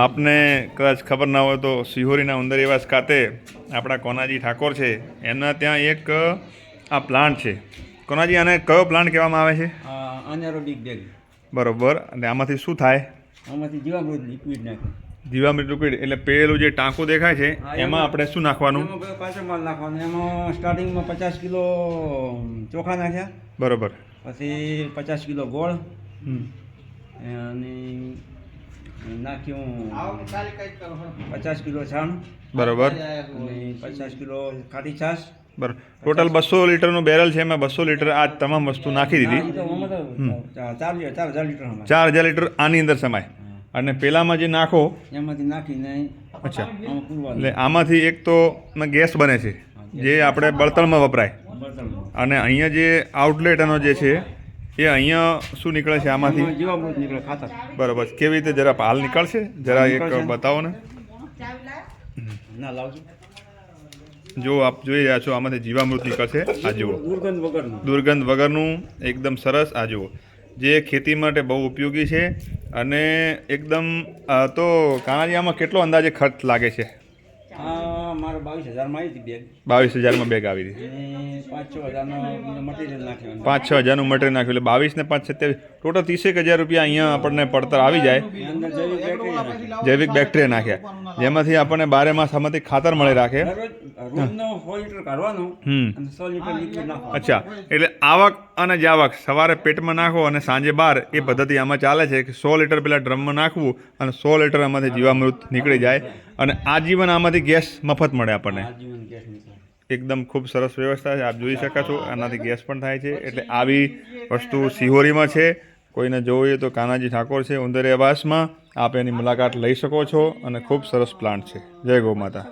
આપને કદાચ ખબર ના હોય તો સિહોરીના ઉંદરીવાસ ખાતે આપણા કોનાજી ઠાકોર છે. એમના ત્યાં એક આ પ્લાન્ટ છે. કોનાજી આને કયો પ્લાન્ટ કહેવામાં આવે છે? અનેરોબિક બેગ બરોબર. અને આમાંથી શું થાય? આમાંથી જીવામૃત લિક્વિડ નાખે. જીવામૃત લિક્વિડ એટલે પેલું જે ટાંકું દેખાય છે એમાં આપણે શું નાખવાનું? કાચો માલ નાખવાનો? એમાં સ્ટાર્ટિંગમાં પચાસ કિલો ચોખા નાખ્યા. બરોબર. પછી પચાસ કિલો ગોળ. અને નાખ્યું પચાસ કિલો છાણ. બરોબર. અને પચાસ કિલો ખાટી છાશ. બરાબર. ટોટલ બસો લીટરનું બેરલ છે એમાં બસો લીટર આ તમામ વસ્તુ નાખી દીધી. ચાર હજાર લીટર આની અંદર સમાય. અને પેલામાં જે નાખો એમાંથી નાખીને અચ્છા. એટલે આમાંથી એક તો ગેસ બને છે જે આપણે બળતણમાં વપરાય. અને અહીંયા જે આઉટલેટ એનો જે છે એ અહીંયા શું નીકળે છે આમાંથી? બરોબર જીવામૃત નીકળે ખાતર. બરાબર. કેવી રીતે જરા હાલ નીકળશે? જરા એક બતાવો ને. ના લાવજો. જો આપ જોઈ રહ્યા છો આમાંથી જીવામૃત નીકળશે. આ જુઓ. દુર્ગંધ વગરનું. દુર્ગંધ વગરનું એકદમ સરસ આ જુઓ. જે ખેતી માટે બહુ ઉપયોગી છે અને એકદમ તો કાનાજીયામાં કેટલો અંદાજે ખર્ચ લાગે છે? મારે બાવીસ હજારમાં આવી હતી બેગ બાવીસ હજારમાં બેગ આવી હતી. પાંચ છ હજારનો મટીરિયલ નાખ્યું પાંચ છ હજારનું મટીરિયલ નાખ્યું. એટલે બાવીસ ને પાંચ સત્યાવીસ ટોટલ ત્રીસેક હજાર રૂપિયા અહીંયા આપણને પડતર આવી જાય. જૈવિક બેક્ટેરિયા નાખ્યા. જેમાંથી આપણને બારે માસ આમાંથી ખાતર મળી રાખે. અચ્છા એટલે આવક અને જાવક સવારે પેટમાં નાખો અને સાંજે બાર એ પદ્ધતિ આમાં ચાલે છે કે સો લીટર પેલા ડ્રમમાં નાખવું અને સો લીટર આમાંથી જીવામૃત નીકળી જાય અને આજીવન આમાંથી ગેસ મફત મળે આપણને. એકદમ ખૂબ સરસ વ્યવસ્થા છે. આપ જોઈ શકો છો આનાથી ગેસ પણ થાય છે. એટલે આવી વસ્તુ સિહોરીમાં છે. કોઈને હોય તો કાનાજી ઠાકોર છે ઉંદરે આવાસમાં. આપ એની મુલાકાત લઈ શકો છો અને ખૂબ સરસ પ્લાન્ટ છે. જય ગૌ માતા.